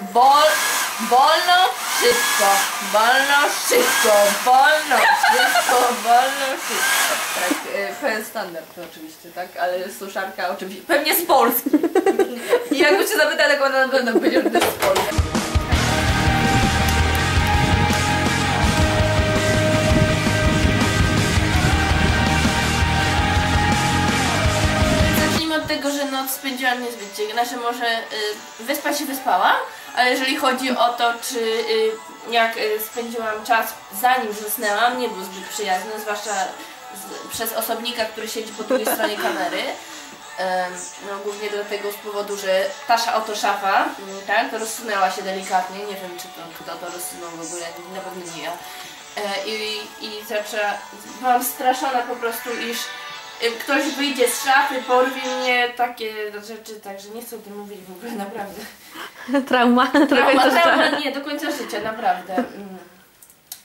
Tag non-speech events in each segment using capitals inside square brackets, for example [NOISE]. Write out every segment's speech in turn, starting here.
Bol, wolno, szybko, wolno, szybko, wolno, szybko, wolno, szybko. Tak, e, pełen standard to oczywiście, tak? Ale suszarka oczywiście, pewnie z Polski. I jakby się zapytał, tak ona na pewno powiedział, że to jest z Polski. Zacznijmy od tego, że noc spędziłam niezbyt ciekawie. Znaczy może y, się wyspałam, ale jeżeli chodzi o to, czy y, jak y, spędziłam czas zanim zasnęłam, nie był zbyt przyjazny, zwłaszcza z, przez osobnika, który siedzi po drugiej stronie [LAUGHS] kamery. No, głównie dlatego z powodu, że ta oto szafa, mm, tak, rozsunęła się delikatnie. Nie wiem, czy to kto to rozsunął w ogóle, na pewno nie ja. E, I, i zaczęła, byłam straszona po prostu, iż ktoś wyjdzie z szafy, porwie mnie, takie rzeczy, także nie chcę o tym mówić w ogóle, naprawdę. [LAUGHS] Trauma. Trauma, [LAUGHS] Trochę trauma, nie, do końca życia, naprawdę. Mm.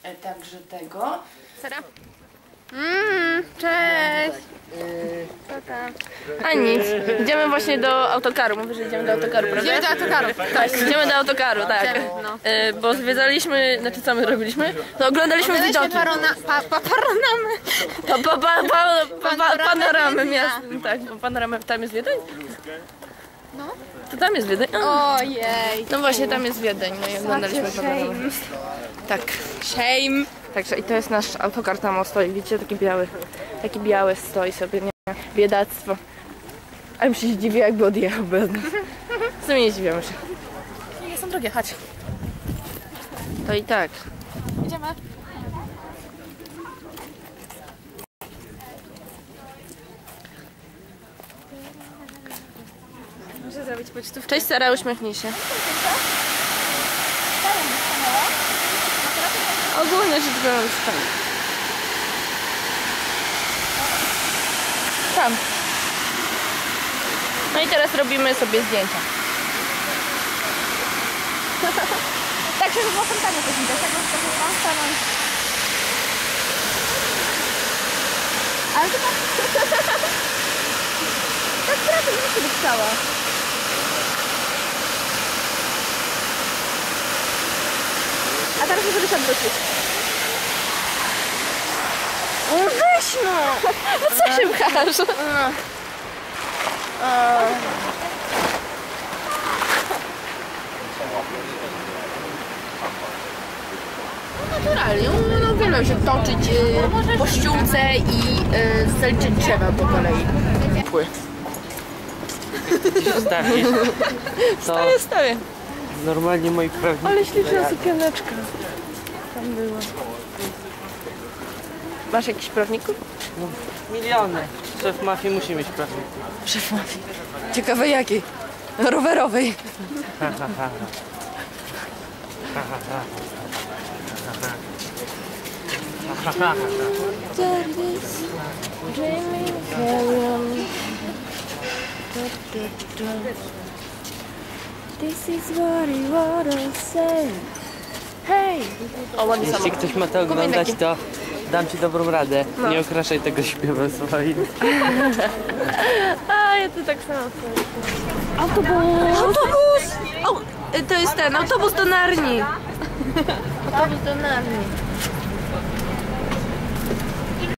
E, Także tego. Mm, cześć. Co tam? A nic. Idziemy właśnie do autokaru. Mówię, że idziemy do autokaru, prawda? Idziemy do autokaru. Tak, idziemy do autokaru, tak. No. E, bo zwiedzaliśmy, znaczy co my robiliśmy? No oglądaliśmy widoki. parona, pa, pa, paronamy. Pa, pa, pa, pa, pa, panoramy miast. Tak, bo panoramy tam jest Wiedeń? No. To tam jest Wiedeń? Ojej. No właśnie, tam jest Wiedeń, no i oglądaliśmy panoramę. Tak. Shame. Także i to jest nasz autokar tam stoi, widzicie, taki biały, taki biały stoi sobie, nie? Biedactwo. A bym się dziwię, jakby odjechał bez nas. W sumie nie dziwiamy się. Nie są drogie, chodź. To i tak. Idziemy. Muszę zrobić pocztówkę. Cześć Sara, uśmiechnij się. Ogólnie rzecz biorąc, tam. Tam. No i teraz robimy sobie zdjęcia. [LAUGHS] Tak, żeby było spontanie też widać. Tak, to było stanąć. Ale to tak... [LAUGHS] tak prawie nie się wypcała. A teraz może wysiąść wrócić. No weź no! No [LAUGHS] co się pchasz? Naturalnie, no wiele się toczyć y, po ściółce i y, zaliczyć drzewa po kolei. [LAUGHS] Stawisz, to Staję, staję. Normalnie moi prawnicy Ale śliczna sukieneczka. Tam była. Masz jakiś prawników? miliony. Szef mafii musi mieć prawników. Szef mafii. Ciekawe jakiej? Rowerowej. [LAUGHS] This is what I wanna say. Hej! O, Jeśli samochód. ktoś ma to oglądać, to dam ci dobrą radę. Nie okraszaj tego śpiewem swoim. [LAUGHS] A, ja to tak samo Autobus! Autobus! O, to jest ten, autobus do Narni. Autobus do Narni.